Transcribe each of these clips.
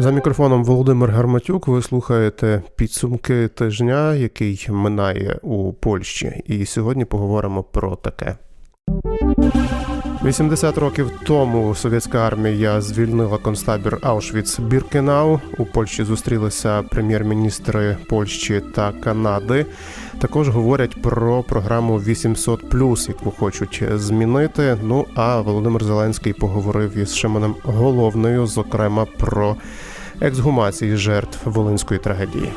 За мікрофоном Володимир Гарматюк. Ви слухаєте підсумки тижня, який минає у Польщі. І сьогодні поговоримо про таке. 80 років тому совєтська армія звільнила концтабір Аушвіц Біркенау. У Польщі зустрілися прем'єр-міністри Польщі та Канади. Також говорять про програму 800+, яку хочуть змінити. Ну а Володимир Зеленський поговорив із Шимоном Головною, зокрема про ексгумації жертв волинської трагедії.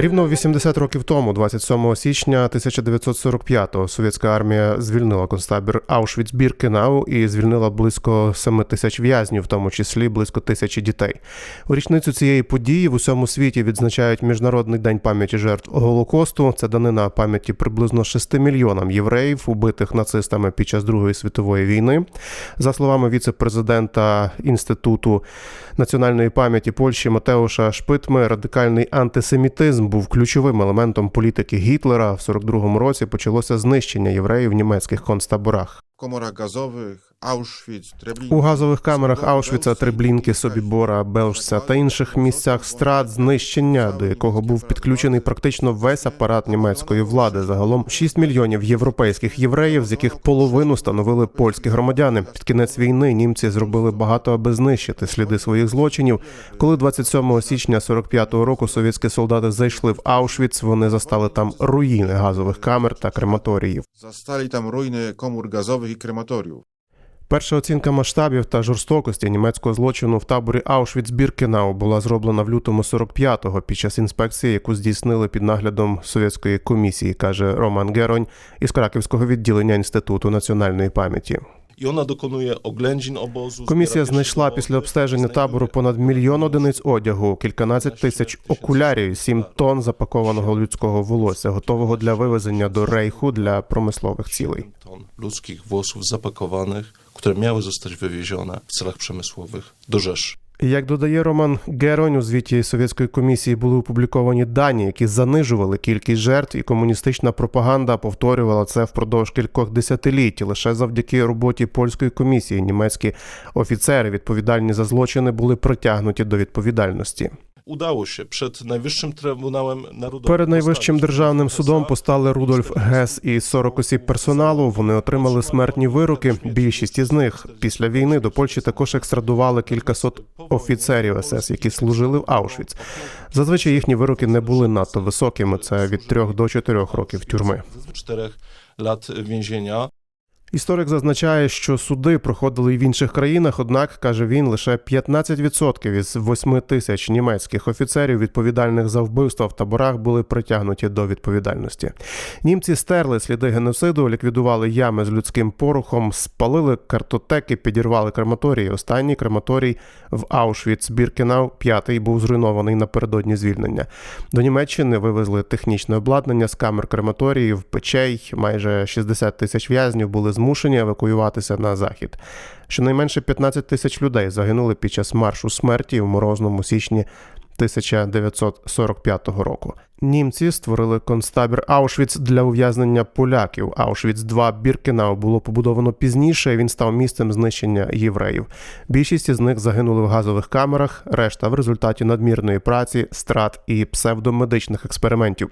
Рівно 80 років тому, 27 січня 1945-го, совєтська армія звільнила концтабір Аушвіц-Біркенау і звільнила близько 7 тисяч в'язнів, в тому числі близько тисячі дітей. У річницю цієї події в усьому світі відзначають міжнародний день пам'яті жертв Голокосту. Це данина пам'яті приблизно 6 мільйонам євреїв, убитих нацистами під час Другої світової війни. За словами віце-президента інституту національної пам'яті Польщі Матеуша Шпитми, радикальний антисемітизм був ключовим елементом політики Гітлера. В 42-му році почалося знищення євреїв в німецьких концтаборах. В коморах Treblinka. У газових камерах Аушвіца, Треблінки, Собібора, Белшця та інших місцях страт знищення, до якого був підключений практично весь апарат німецької влади. Загалом 6 мільйонів європейських євреїв, з яких половину становили польські громадяни. Під кінець війни німці зробили багато, аби знищити сліди своїх злочинів. Коли 27 січня 45-го року совєтські солдати зайшли в Аушвіц, вони застали там руїни газових камер та крематоріїв. Zastali tam ruiny komór gazowych i krematoriów. Перша оцінка масштабів та жорстокості німецького злочину в таборі Аушвіц-Біркенау була зроблена в лютому 45-го під час інспекції, яку здійснили під наглядом совєтської комісії, каже Роман Геронь із Краківського відділення інституту національної пам'яті. І вона доконує оглянджін обозу. Комісія знайшла після обстеження табору понад мільйон одиниць одягу, кільканадцять тисяч окулярів, сім тонн запакованого людського волосся, готового для вивезення до рейху для промислових цілей. ton ludzkich włosów zapakowanych, które miały zostać wywiezione w celach przemysłowych do Rzeszy. Як додає Роман Геронь, у звіті совєтської комісії були опубліковані дані, які занижували кількість жертв, і комуністична пропаганда повторювала це впродовж кількох десятиліть. Лише завдяки роботі польської комісії німецькі офіцери, відповідальні за злочини, були притягнуті до відповідальності. Udało się przed Najwyższym Trybunałem Narodowym. Перед найвищим державним судом постали Рудольф Гес і 40 осіб персоналу. Вони отримали смертні вироки. Більшість із них після війни до Польщі також екстрадували кількасот офіцерів СС, які служили в Аушвіц. Зазвичай їхні вироки не були надто високими. Це від 3 до 4 років тюрми. czterech lat więzienia. Історик зазначає, що суди проходили і в інших країнах, однак каже він, лише 15% із 8 тисяч німецьких офіцерів, відповідальних за вбивства в таборах, були притягнуті до відповідальності. Німці стерли сліди геноциду, ліквідували ями з людським порохом, спалили картотеки, підірвали крематорії. Останній крематорій в Аушвіц Біркенау, п'ятий, був зруйнований напередодні звільнення. До Німеччини вивезли технічне обладнання з камер крематоріїв, печей. Майже 60 тисяч в'язнів були змушені евакуюватися на захід. Щонайменше 15 тисяч людей загинули під час маршу смерті в морозному січні 1945 року. Німці створили концтабір Аушвіц для ув'язнення поляків. Аушвіц 2 Біркенау було побудовано пізніше. Він став місцем знищення євреїв. Більшість із них загинули в газових камерах, решта в результаті надмірної праці, страт і псевдомедичних експериментів.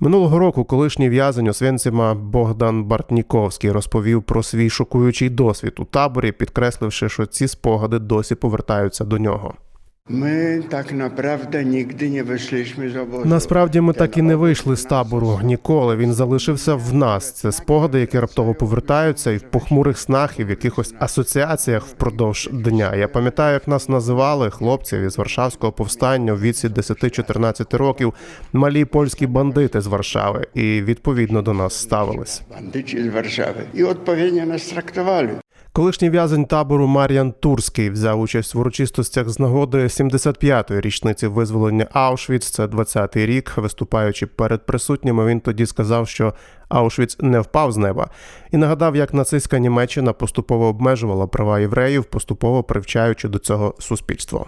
Минулого року колишній в'язень Освенцима Богдан Бартніковський розповів про свій шокуючий досвід у таборі, підкресливши, що ці спогади досі повертаються до нього. My tak naprawdę nigdy nie wyszliśmy z obozu. Насправді ми так і не вийшли з табору ніколи. Він залишився в нас. Це спогади, які раптово повертаються, і в похмурих снах, і в якихось асоціаціях впродовж дня. Я пам'ятаю, як нас називали хлопців із Варшавського повстання у віці 10-14 років, малі польські бандити з Варшави, і відповідно до нас ставились. Bandyci z Warszawy. I odpowiednio nas traktowali. Колишній в'язень табору Мар'ян Турський взяв участь в урочистостях з нагоди 75-ї річниці визволення Аушвіц. Це 20-й рік. Виступаючи перед присутніми, він тоді сказав, що Аушвіц не впав з неба, і нагадав, як нацистська Німеччина поступово обмежувала права євреїв, поступово привчаючи до цього суспільство.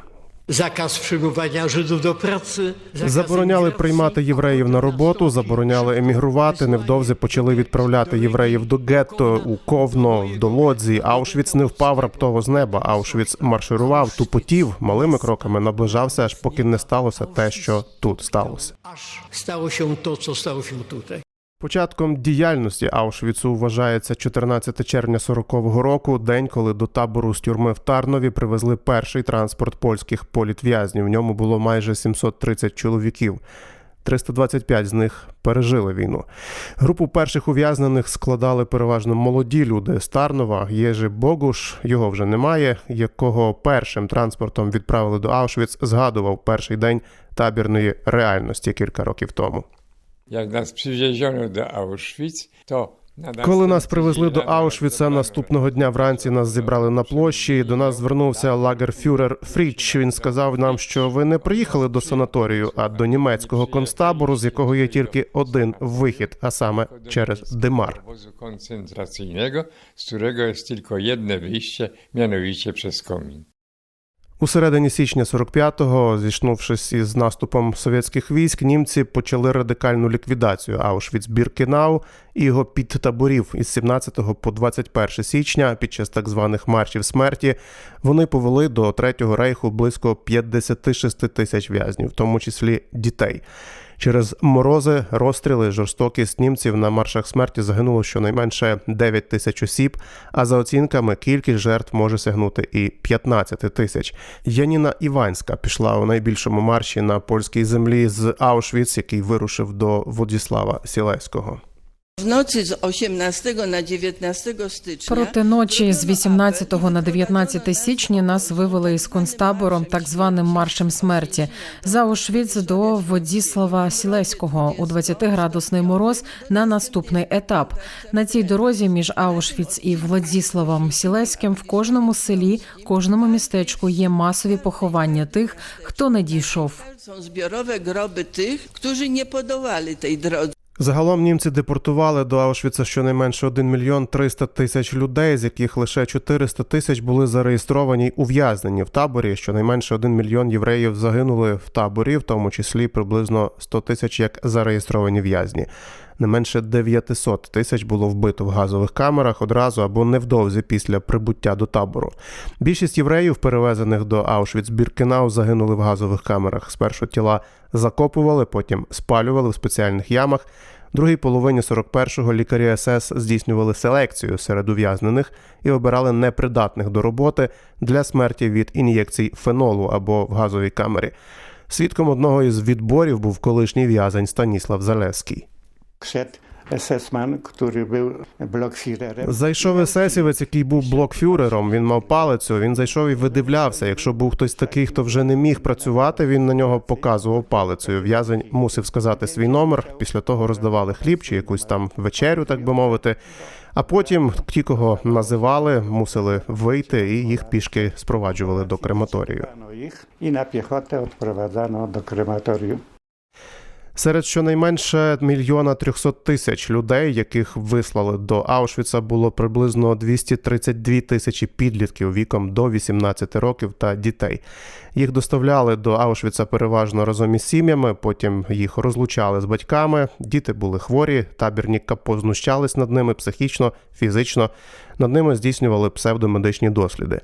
Zakaz przyjmowania do pracy. zakaz Забороняли приймати євреїв на роботу, забороняли емігрувати. Невдовзі почали відправляти євреїв до гетто, у Ковно, до Лодзі. Аушвіц не впав раптово з неба. Аушвіц марширував, тупотів, малими кроками наближався, аж поки не сталося те, що тут сталося. Się to, co stało się tutaj. Початком діяльності Аушвіцу вважається 14 червня 40-го року, день, коли до табору з тюрми в Тарнові привезли перший транспорт польських політв'язнів. В ньому було майже 730 чоловіків. 325 з них пережили війну. Групу перших ув'язнених складали переважно молоді люди з Тарнова. Єжи Богуш, його вже немає, якого першим транспортом відправили до Аушвіц, згадував перший день табірної реальності кілька років тому. Jak nas przywieziono Auschwitz, to na Коли нас привезли до Аушвіца, наступного дня вранці нас зібрали на площі. До нас звернувся лагерфюрер Фріч. Він сказав нам, що ви не приїхали до санаторію, а до німецького концтабору, з якого є тільки один вихід, а саме через Димар. koncentracyjnego, z którego jest tylko jedno wyjście, mianowicie przez komin. У середині січня 45-го, зійшнувшись із наступом совєтських військ, німці почали радикальну ліквідацію Аушвіц-Біркенау і його підтаборів із 17 по 21 січня під час так званих маршів смерті. Вони повели до Третього рейху близько 56 тисяч в'язнів, в тому числі дітей. Через морози, розстріли, жорстокість німців на маршах смерті загинуло щонайменше 9 тисяч осіб, а за оцінками кількість жертв може сягнути і 15 тисяч. Яніна Іванська пішла у найбільшому марші на польській землі з Аушвіц, який вирушив до Водіслава Сілеського. Проти ночі з 18 на 19 січня нас вивели із концтабором так званим маршем смерті за Аушвіц до Водіслава Сілеського у 20-градусний мороз на наступний етап. На цій дорозі між Аушвіц і Владіславом Сілеським в кожному селі, кожному містечку є масові поховання тих, хто не дійшов. zbiorowe groby tych, którzy nie podołali tej drodze. Загалом німці депортували до Аушвіца щонайменше 1 мільйон 300 тисяч людей, з яких лише 400 тисяч були зареєстровані ув'язнені в таборі. Щонайменше 1 мільйон євреїв загинули в таборі, в тому числі приблизно 100 тисяч як зареєстровані в'язні. Не менше 900 тисяч було вбито в газових камерах одразу або невдовзі після прибуття до табору. Більшість євреїв, перевезених до Аушвіц-Біркенау, загинули в газових камерах. Спершу тіла закопували, потім спалювали в спеціальних ямах. Другій половині 41-го лікарі СС здійснювали селекцію серед ув'язнених і обирали непридатних до роботи для смерті від ін'єкцій фенолу або в газовій камері. Свідком одного із відборів був колишній в'язень Станіслав Залевський. Szedł SS-man, który był blokfirerem. Зайшов есесівець, який був блокфюрером. Він мав палицю. Він зайшов і видивлявся. Якщо був хтось такий, хто вже не міг працювати, він на нього показував палицею. В'язень мусив сказати свій номер. Після того роздавали хліб чи якусь там вечерю, так би мовити. А потім ті, кого називали, мусили вийти, і їх пішки спроваджували до крематорію. Ich i na piechotę odprowadzano do krematorium. Серед щонайменше мільйона трьохсот тисяч людей, яких вислали до Аушвіца, було приблизно 232 тисячі підлітків віком до 18 років та дітей. Їх доставляли до Аушвіца переважно разом із сім'ями, потім їх розлучали з батьками. Діти були хворі, табірні капо над ними психічно, фізично. Над ними здійснювали псевдомедичні досліди.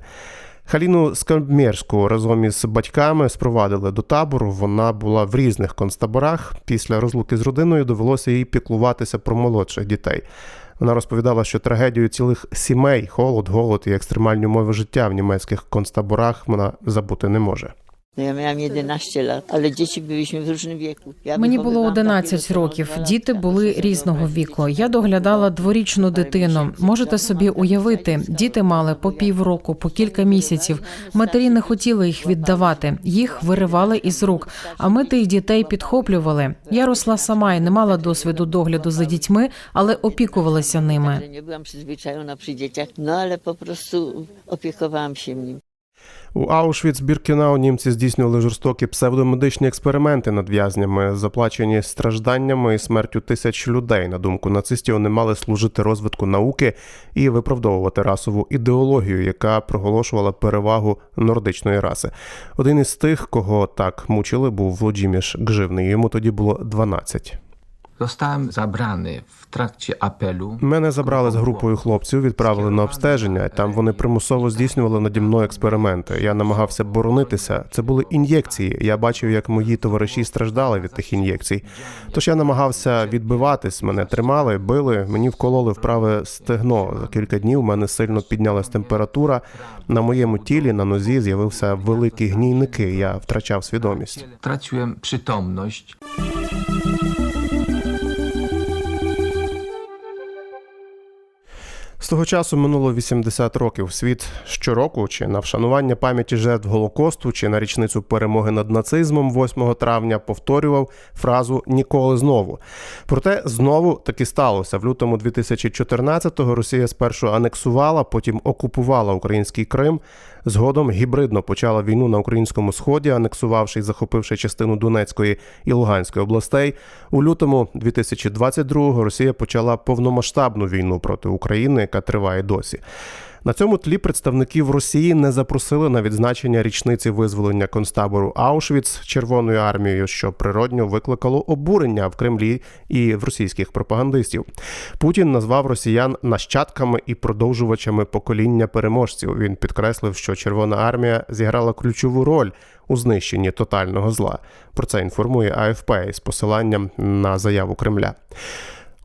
Халіну Скамбмєрську разом із батьками спровадили до табору. Вона була в різних концтаборах. Після розлуки з родиною довелося їй піклуватися про молодших дітей. Вона розповідала, що трагедію цілих сімей, холод, голод і екстремальні умови життя в німецьких концтаборах вона забути не може. Ja miałam 11 lat, ale dzieci byliśmy w różnym wieku. Ja Мені було wychowywałam 11 років. Діти були різного віку. Я доглядала дворічну дитину. Можете собі уявити, діти мали по півроку, по кілька місяців. Матері не хотіли їх віддавати, їх виривали із рук. А ми тих дітей підхоплювали. Я росла сама і не мала досвіду догляду за дітьми, але опікувалася ними. Że nie byłam przyzwyczajona przy dzieciach, no ale po У Аушвіц-Біркінау німці здійснювали жорстокі псевдомедичні експерименти над в'язнями, заплачені стражданнями і смертю тисяч людей. На думку нацистів, вони мали служити розвитку науки і виправдовувати расову ідеологію, яка проголошувала перевагу нордичної раси. Один із тих, кого так мучили, був Володіміш Гживний. Йому тоді було 12. Zabrany w trakcie apelu. Мене забрали з групою хлопців, відправили на обстеження. Там вони примусово здійснювали наді мною експерименти. Я намагався боронитися. Це були ін'єкції. Я бачив, як мої товариші страждали від тих ін'єкцій. Тож я намагався відбиватись. Мене тримали, били. Мені вкололи в праве стегно. За кілька днів мене сильно піднялась температура. На моєму тілі на нозі з'явився великий гнійники. Я втрачав свідомість. Traciłem przytomność. З того часу минуло 80 років. Світ щороку, чи на вшанування пам'яті жертв Голокосту, чи на річницю перемоги над нацизмом 8 травня повторював фразу ніколи знову. Проте знову таки сталося. В лютому 2014-го Росія спершу анексувала, потім окупувала український Крим. Згодом гібридно почала війну на українському сході, анексувавши і захопивши частину Донецької і Луганської областей. У лютому 2022-го Росія почала повномасштабну війну проти України, яка триває досі. На цьому тлі представників Росії не запросили на відзначення річниці визволення концтабору Аушвіц Червоною армією, що природньо викликало обурення в Кремлі і в російських пропагандистів. Путін назвав росіян нащадками і продовжувачами покоління переможців. Він підкреслив, що Червона армія зіграла ключову роль у знищенні тотального зла. Про це інформує АФП із посиланням на заяву Кремля.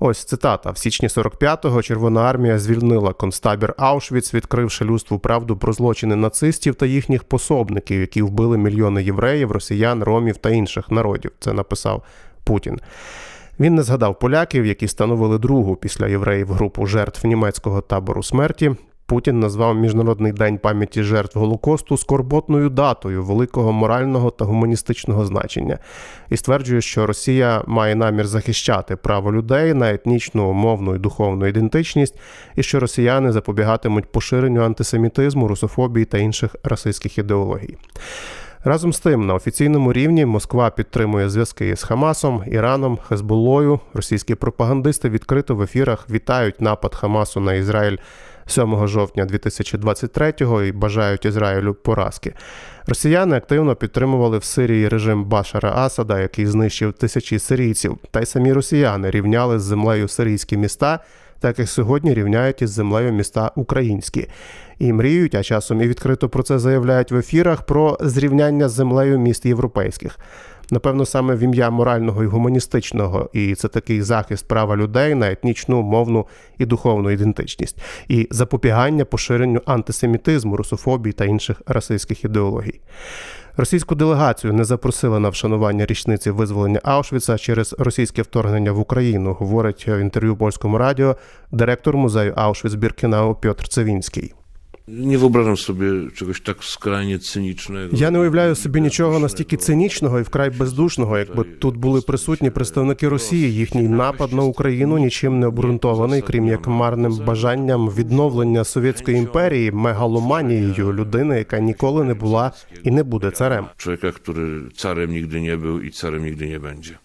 Ось цитата: в січні 45-го Червона армія звільнила концтабір Аушвіц, відкривши людству правду про злочини нацистів та їхніх пособників, які вбили мільйони євреїв, росіян, ромів та інших народів. Це написав Путін. Він не згадав поляків, які становили другу після євреїв групу жертв німецького табору смерті. Путін назвав Міжнародний день пам'яті жертв Голокосту скорботною датою великого морального та гуманістичного значення і стверджує, що Росія має намір захищати право людей на етнічну, мовну і духовну ідентичність, і що росіяни запобігатимуть поширенню антисемітизму, русофобії та інших расистських ідеологій. Разом з тим, на офіційному рівні Москва підтримує зв'язки з Хамасом, Іраном, Хезболлою. Російські пропагандисти відкрито в ефірах вітають напад Хамасу на Ізраїль 7 жовтня 2023-го і бажають Ізраїлю поразки. Росіяни активно підтримували в Сирії режим Башара Асада, який знищив тисячі сирійців. Та й самі росіяни рівняли з землею сирійські міста, так як сьогодні рівняють із землею міста українські. І мріють, а часом і відкрито про це заявляють в ефірах про зрівняння з землею міст європейських. Напевно, саме в ім'я морального і гуманістичного, і це такий захист права людей на етнічну, мовну і духовну ідентичність, і запобігання поширенню антисемітизму, русофобії та інших расистських ідеологій. Російську делегацію не запросили на вшанування річниці визволення Аушвіца через російське вторгнення в Україну, говорить в інтерв'ю польському радіо директор музею Аушвіц-Біркінау Пьотр Цевінський. Nie wyobrażam sobie czegoś tak skrajnie cynicznego. Я не уявляю собі нічого настільки цинічного і вкрай бездушного, якби тут були присутні представники Росії. Їхній напад на Україну нічим не обґрунтований, крім як марним бажанням відновлення совєтської імперії, мегаломанією людини, яка ніколи не була і не буде царем. Człowieka, który carem nigdy nie był i carem nigdy nie będzie.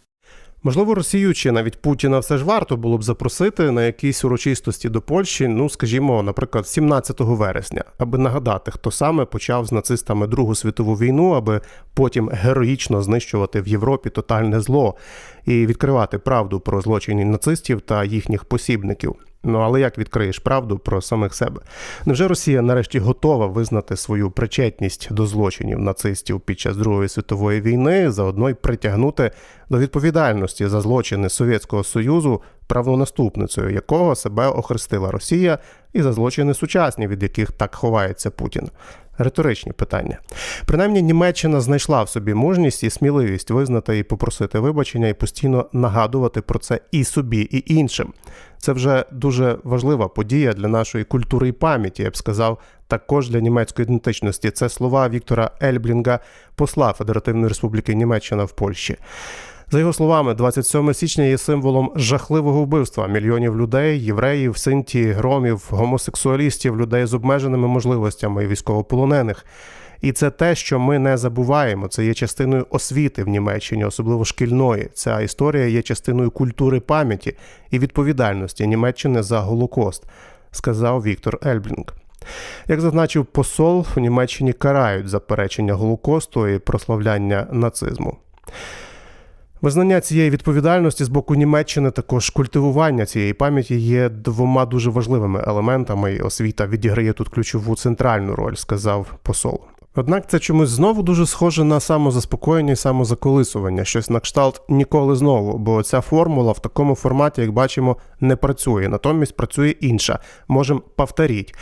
Можливо, Росію чи навіть Путіна все ж варто було б запросити на якісь урочистості до Польщі, ну скажімо, наприклад, 17 вересня, аби нагадати, хто саме почав з нацистами Другу світову війну, аби потім героїчно знищувати в Європі тотальне зло і відкривати правду про злочини нацистів та їхніх посібників. Ну але як відкриєш правду про самих себе? Невже Росія нарешті готова визнати свою причетність до злочинів нацистів під час Другої світової війни, заодно й притягнути до відповідальності за злочини Совєтського Союзу, правонаступницею якого себе охрестила Росія, і за злочини сучасні, від яких так ховається Путін? Риторичні питання. Принаймні, Німеччина знайшла в собі мужність і сміливість визнати і попросити вибачення, і постійно нагадувати про це і собі, і іншим. Це вже дуже важлива подія для нашої культури і пам'яті, я б сказав, також для німецької ідентичності. Це слова Віктора Ельблінга, посла Федеративної Республіки Німеччина в Польщі. За його словами, 27 січня є символом жахливого вбивства мільйонів людей, євреїв, синті, ромів, гомосексуалістів, людей з обмеженими можливостями і військовополонених. І це те, що ми не забуваємо. Це є частиною освіти в Німеччині, особливо шкільної. Ця історія є частиною культури пам'яті і відповідальності Німеччини за Голокост, сказав Віктор Ельблінг. Як зазначив посол, в Німеччині карають заперечення Голокосту і прославляння нацизму. Визнання цієї відповідальності з боку Німеччини, також культивування цієї пам'яті є двома дуже важливими елементами, і освіта відіграє тут ключову центральну роль, сказав посол. Однак це чомусь знову дуже схоже на самозаспокоєння і самозаколисування, щось на кшталт ніколи знову, бо ця формула в такому форматі, як бачимо, не працює. Натомість працює інша. Можемо повторіть.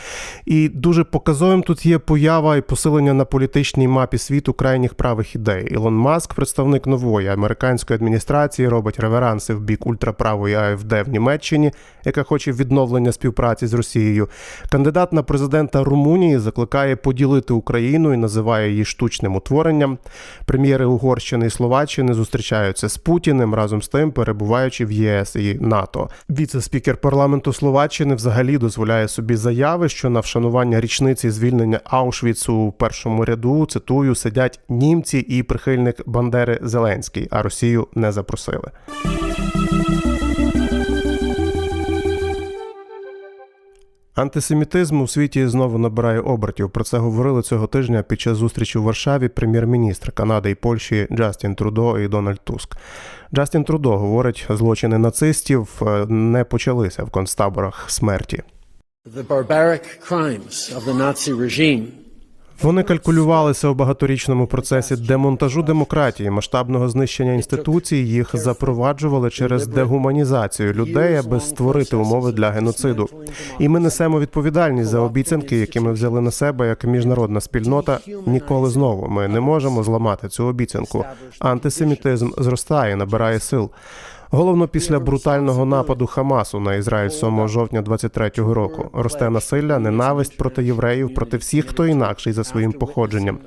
І дуже показовим тут є поява і посилення на політичній мапі світу крайніх правих ідей. Ілон Маск, представник нової американської адміністрації, робить реверанси в бік ультраправої АФД в Німеччині, яка хоче відновлення співпраці з Росією. Кандидат на президента Румунії закликає поділити Україну і називає її штучним утворенням. Прем'єри Угорщини і Словаччини зустрічаються з Путіним разом з тим, перебуваючи в ЄС і НАТО. Віце-спікер парламенту Словаччини взагалі дозволяє собі заяви, що на вшанування річниці звільнення Аушвіцу у першому ряду цитую сидять німці і прихильник Бандери Зеленський, а Росію не запросили. Антисемітизм у світі знову набирає обертів. Про це говорили цього тижня під час зустрічі у Варшаві прем'єр-міністр Канади і Польщі Джастін Трудо і Дональд Туск. Джастін Трудо говорить, злочини нацистів е, не почалися в концтаборах смерті. The barbaric crimes of the Nazi regime Вони калькулювалися у багаторічному процесі демонтажу демократії, масштабного знищення інституцій. Їх запроваджували через дегуманізацію людей, аби створити умови для геноциду. І ми несемо відповідальність за обіцянки, які ми взяли на себе як міжнародна спільнота. Ніколи знову ми не можемо зламати цю обіцянку. Антисемітизм зростає, набирає сил. Головно після брутального нападу Хамасу на Ізраїль 7 жовтня 23-го року росте насилля, ненависть проти євреїв, проти всіх, хто інакший за своїм походженням.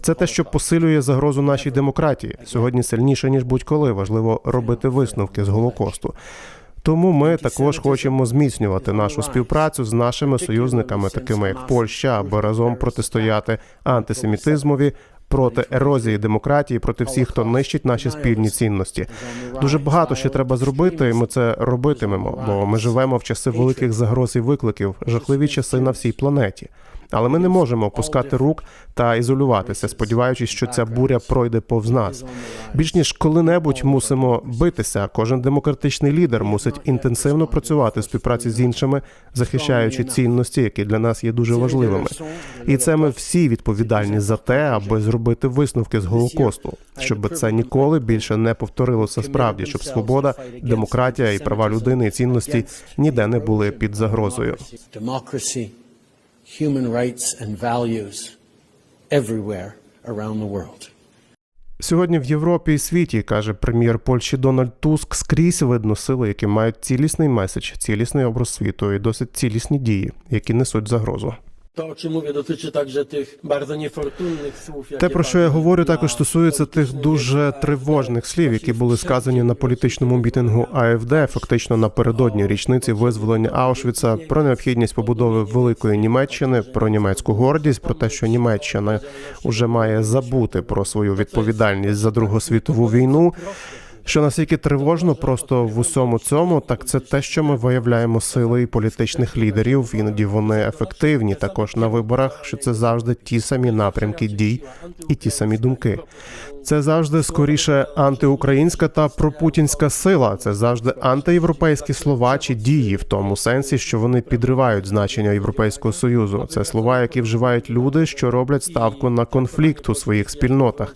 Це те, що посилює загрозу нашій демократії. Сьогодні сильніше ніж будь-коли важливо робити висновки з голокосту. Тому ми також хочемо зміцнювати нашу співпрацю з нашими союзниками, такими як Польща, аби разом протистояти антисемітизмові. Проти ерозії демократії, проти всіх, хто нищить наші спільні цінності. Дуже багато ще треба зробити, і ми це робитимемо, бо ми живемо в часи великих загроз і викликів, жахливі часи на всій планеті. Але ми не можемо опускати рук та ізолюватися, сподіваючись, що ця буря пройде повз нас. Більш ніж коли-небудь мусимо битися. Кожен демократичний лідер мусить інтенсивно працювати в співпраці з іншими, захищаючи цінності, які для нас є дуже важливими. І це ми всі відповідальні за те, аби зробити висновки з голокосту, щоб це ніколи більше не повторилося справді, щоб свобода, демократія і права людини і цінності ніде не були під загрозою. Human rights and values everywhere around the world. Сьогодні в Європі і світі каже прем'єр Польщі Дональд Туск. Скрізь видно сили, які мають цілісний меседж, цілісний образ світу і досить цілісні дії, які несуть загрозу. To, czym mówię, dotyczy także tych bardzo niefortunnych słów, Те, про що я говорю, також стосується тих дуже тривожних слів, які були сказані на політичному мітингу АФД, фактично напередодні річниці визволення Аушвіца, про необхідність побудови великої Німеччини, про німецьку гордість, про те, що Німеччина вже має забути про свою відповідальність за Другу світову війну. Що настільки тривожно просто в усьому цьому, так це те, що ми виявляємо сили і політичних лідерів. Іноді вони ефективні також на виборах. Що це завжди ті самі напрямки дій і ті самі думки. Це завжди скоріше антиукраїнська та пропутінська сила. Це завжди антиєвропейські слова чи дії в тому сенсі, що вони підривають значення Європейського союзу. Це слова, які вживають люди, що роблять ставку на конфлікт у своїх спільнотах.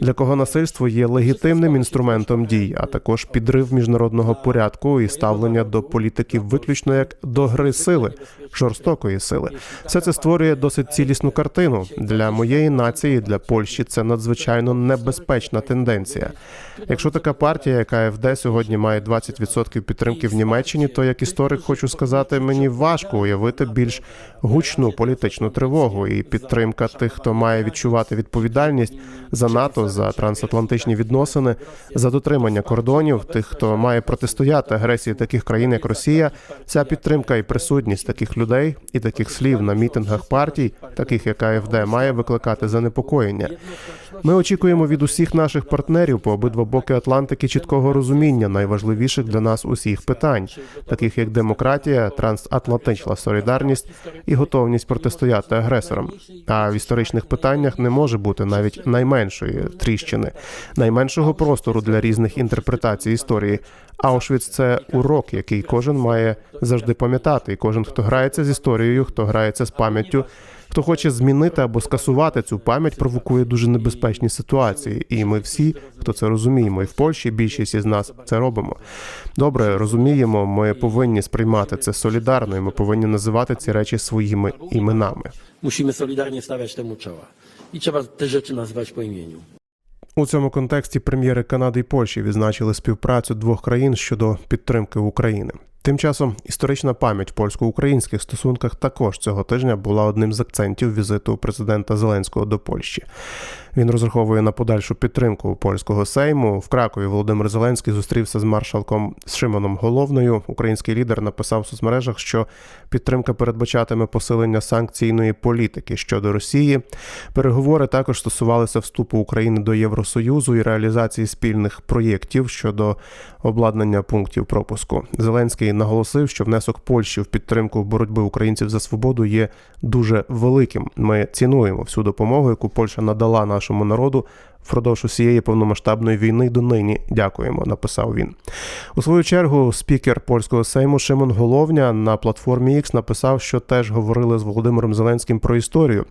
Для кого насильство є легітимним інструментом дій, а також підрив міжнародного порядку і ставлення до політиків виключно як до гри сили, жорстокої сили. Все це створює досить цілісну картину для моєї нації, для Польщі. Це надзвичайно небезпечна тенденція. Якщо така партія, як АФД, сьогодні має 20% підтримки в Німеччині, то як історик хочу сказати, мені важко уявити більш гучну політичну тривогу і підтримка тих, хто має відчувати відповідальність за НАТО, За трансатлантичні відносини, за дотримання кордонів тих, хто має протистояти агресії таких країн, як Росія. Ця підтримка і присутність таких людей і таких слів на мітингах партій, таких як АФД, має викликати занепокоєння. Ми очікуємо від усіх наших партнерів по обидва боки Атлантики чіткого розуміння найважливіших для нас усіх питань, таких як демократія, трансатлантична солідарність і готовність протистояти агресорам. А в історичних питаннях не може бути навіть найменшої тріщини, найменшого простору для різних інтерпретацій історії. Аушвіц це урок, який кожен має завжди пам'ятати, і кожен, хто грається з історією, хто грається з пам'яттю. Хто хоче змінити або скасувати цю пам'ять, провокує дуже небезпечні ситуації, і ми всі, хто це розуміємо, і в Польщі більшість із нас це робимо. Добре, розуміємо, ми повинні сприймати це солідарно, і ми повинні називати ці речі своїми іменами. Musimy solidarnie stawiać temu czoła. I trzeba te rzeczy nazywać po imieniu. У цьому контексті прем'єри Канади і Польщі відзначили співпрацю двох країн щодо підтримки України. Тим часом історична пам'ять польсько-українських стосунках також цього тижня була одним з акцентів візиту президента Зеленського до Польщі. Він розраховує на подальшу підтримку польського сейму. В Кракові Володимир Зеленський зустрівся з маршалком Шимоном Головною. Український лідер написав в соцмережах, що підтримка передбачатиме посилення санкційної політики щодо Росії. Переговори також стосувалися вступу України до Євросоюзу і реалізації спільних проєктів щодо обладнання пунктів пропуску. Зеленський наголосив, що внесок Польщі в підтримку боротьби українців за свободу є дуже великим. Ми цінуємо всю допомогу, яку Польща надала нашому народу впродовж усієї повномасштабної війни до нині. Дякуємо, написав він. У свою чергу спікер польського сейму Шимон Головня на платформі X написав, що теж говорили з Володимиром Зеленським про історію.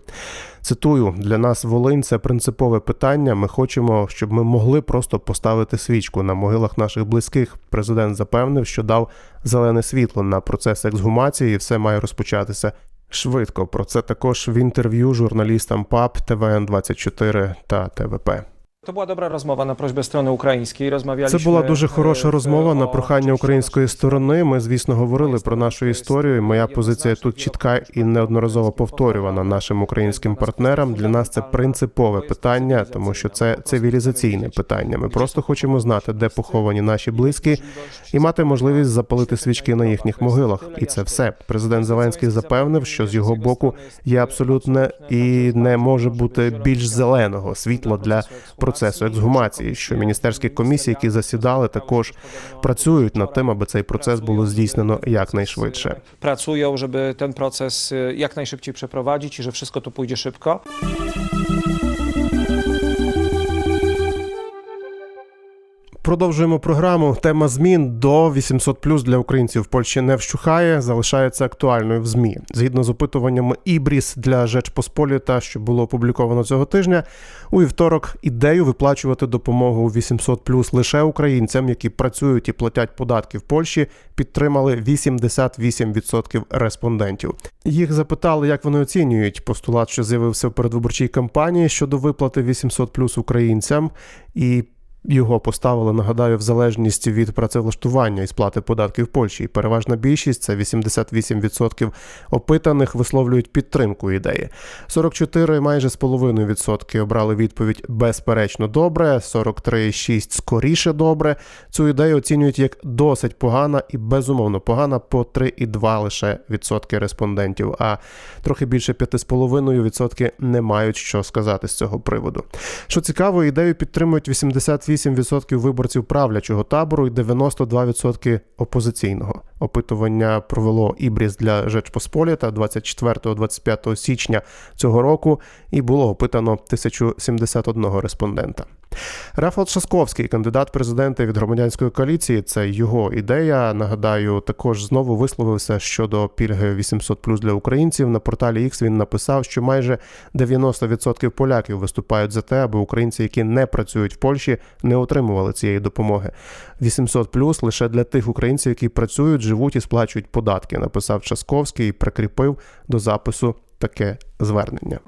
Цитую: для нас Волинь це принципове питання. Ми хочемо, щоб ми могли просто поставити свічку на могилах наших близьких. Президент запевнив, що дав зелене світло на процес ексгумації, і все має розпочатися швидко. Про це також в інтерв'ю журналістам ПАП, ТВН 24 та ТВП. To była dobra rozmowa na prośbę strony ukraińskiej. Rozmawialiśmy Це була дуже хороша e, розмова на прохання української сторони. Ми, звісно, говорили про нашу історію. Моя позиція тут чітка і неодноразово повторювана нашим українським партнерам. Для нас це принципове питання, тому що це цивілізаційне питання. Ми просто хочемо знати, де поховані наші близькі, і мати можливість запалити свічки на їхніх могилах. І це все. Президент Зеленський запевнив, що з його боку є абсолютне і не може бути більш зеленого світла для процесу ексгумації. Що міністерські комісії, які засідали, також працюють над тим, аби цей процес було здійснено якнайшвидше. Працює, żeby ten процес e, jak і przeprowadzić i то wszystko to Продовжуємо програму. Тема змін до 800 для українців в Польщі не вщухає, залишається актуальною в змі. Згідно з опитуваннями Ібріс для Жечпосполіта, що було опубліковано цього тижня, у вівторок ідею виплачувати допомогу у 800 лише українцям, які працюють і платять податки в Польщі, підтримали 88% респондентів. Їх запитали, як вони оцінюють постулат, що з'явився в передвиборчій кампанії щодо виплати 800 українцям, і його поставили, нагадаю, в залежність від працевлаштування і сплати податків в Польщі. І переважна більшість це 88% опитаних висловлюють підтримку ідеї. 44 майже з половиною відсотки обрали відповідь безперечно добре, 43,6 скоріше добре. Цю ідею оцінюють як досить погана і безумовно погана по 3,2 лише відсотки респондентів. А трохи більше 5,5 відсотки не мають що сказати з цього приводу. Що цікаво, ідею підтримують 88% виборців правлячого табору і 92% опозиційного. Опитування провело Ібріс для Жечпосполіта 24-25 січня цього року, і було опитано 1071 респондента. Рафал Шасковський, кандидат президента від громадянської коаліції, це його ідея. Нагадаю, також знову висловився щодо пільги 800 для українців. На порталі X він написав, що майже 90% поляків виступають за те, аби українці, які не працюють в Польщі, не отримували цієї допомоги. 800 лише для тих українців, які працюють, живуть і сплачують податки. Написав Часковський і прикріпив до запису таке звернення.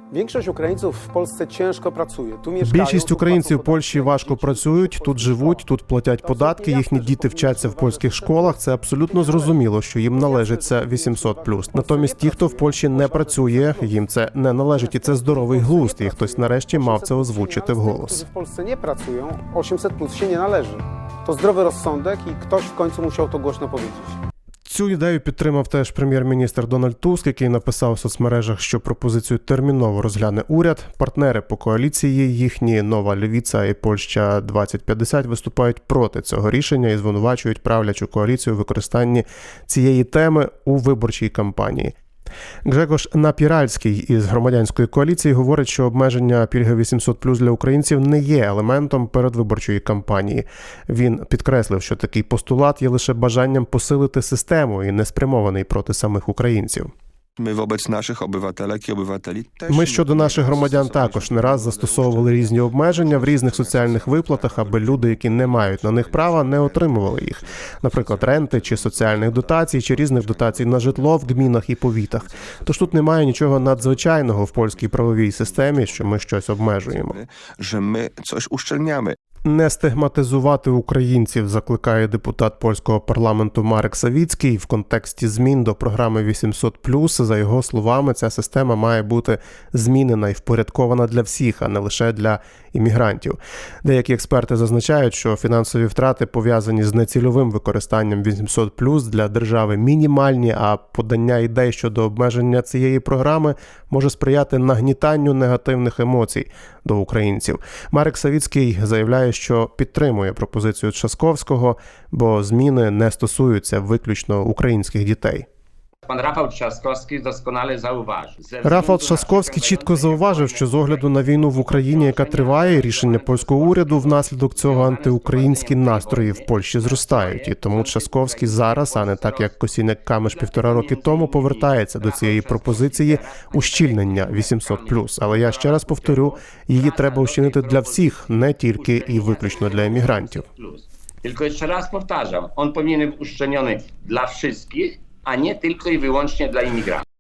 Ukraińców w Polsce ciężko pracuje. Tu mieszkają, Більшість українців в Польщі важко працюють, тут живуть, тут платять податки. Їхні діти вчаться в польських школах. Це абсолютно зрозуміло, що їм належить це 800+. Натомість ті, хто в Польщі не працює, їм це не належить, і це здоровий глузд. І хтось нарешті мав це озвучити вголос. W Polsce nie pracują, 800 plus się nie należy. To zdrowy rozsądek i ktoś w końcu musiał to głośno powiedzieć. Цю ідею підтримав теж прем'єр-міністр Дональд Туск, який написав у соцмережах, що пропозицію терміново розгляне уряд. Партнери по коаліції їхні нова львіця і Польща 2050 виступають проти цього рішення і звинувачують правлячу коаліцію в використанні цієї теми у виборчій кампанії. Гжегош Напіральський із громадянської коаліції говорить, що обмеження пільги 800 для українців не є елементом передвиборчої кампанії. Він підкреслив, що такий постулат є лише бажанням посилити систему і не спрямований проти самих українців. My wobec obywatelek i obywateli też Ми щодо наших громадян також не раз застосовували різні обмеження в різних соціальних виплатах, аби люди, які не мають на них права, не отримували їх, наприклад, ренти чи соціальних дотацій, чи різних дотацій на житло в гмінах і повітах. Тож тут немає нічого надзвичайного в польській правовій системі, що ми щось обмежуємо. że my coś uszczelniamy. Не стигматизувати українців закликає депутат польського парламенту Марек Савіцький в контексті змін до програми 800+. За його словами, ця система має бути змінена і впорядкована для всіх, а не лише для іммігрантів. Деякі експерти зазначають, що фінансові втрати пов'язані з нецільовим використанням 800+, для держави мінімальні, а подання ідей щодо обмеження цієї програми може сприяти нагнітанню негативних емоцій до українців. Марек Савіцький заявляє, що підтримує пропозицію Часковського, бо зміни не стосуються виключно українських дітей. Pan Rafał Trzaskowski doskonale zauważył. Рафал Трzaskowski чітко зауважив, що з огляду на війну в Україні, яка триває, рішення польського уряду внаслідок цього антиукраїнські настрої в Польщі зростають. І тому Трzaskowski зараз, а не так як Косіняк Камиш півтора роки тому, повертається до цієї пропозиції ущільнення 800+. Але я ще раз повторю, її треба ущільнити для всіх, не тільки і виключно для емігрантів. Jeszcze raz powtarzam, on powinien być uszczelniony dla wszystkich, a nie tylko i wyłącznie dla imigrantów.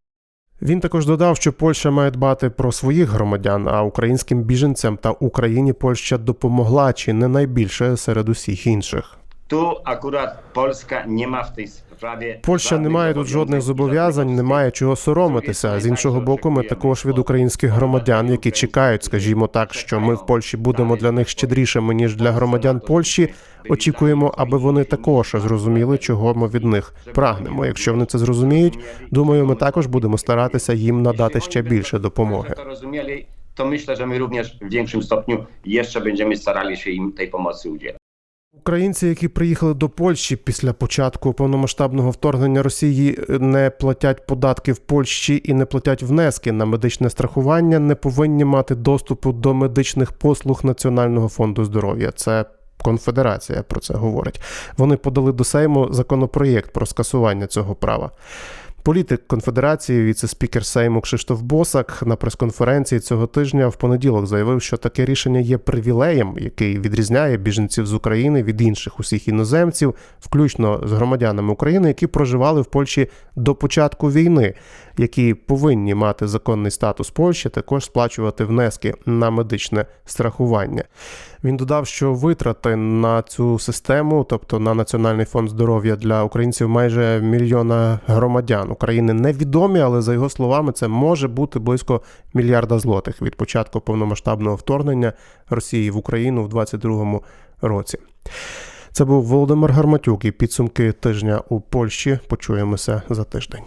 Він також додав, що Польща має дбати про своїх громадян, а українським біженцям та Україні Польща допомогла чи не найбільше серед усіх інших. Tu akurat Polska nie ma w tej sprawie. Польща не має тут жодних зобов'язань, немає чого соромитися. З іншого боку, ми також від українських громадян, які чекають, скажімо так, що ми в Польщі будемо для них щедрішими ніж для громадян Польщі. Очікуємо, аби вони також зрозуміли, чого ми від них прагнемо. Якщо вони це зрозуміють, думаю, ми також будемо старатися їм надати ще більше допомоги. rozumieli, to myślę, że my również większym stopniu jeszcze będziemy starali się im tej pomocy udzielać. Українці, які приїхали до Польщі після початку повномасштабного вторгнення Росії, не платять податки в Польщі і не платять внески на медичне страхування, не повинні мати доступу до медичних послуг Національного фонду здоров'я. Це Конфедерація про це говорить. Вони подали до Сейму законопроєкт про скасування цього права. Політик конфедерації, віце-спікер Сейму Кшиштоф Босак на прес-конференції цього тижня в понеділок заявив, що таке рішення є привілеєм, який відрізняє біженців з України від інших усіх іноземців, включно з громадянами України, які проживали в Польщі до початку війни, які повинні мати законний статус Польщі, також сплачувати внески на медичне страхування. Він додав, що витрати на цю систему, тобто на Національний фонд здоров'я для українців, майже мільйона України невідомі, але за його словами, це може бути близько мільярда злотих від початку повномасштабного вторгнення Росії в Україну в 2022 році. Це був Володимир Гарматюк і підсумки тижня у Польщі. Почуємося за тиждень.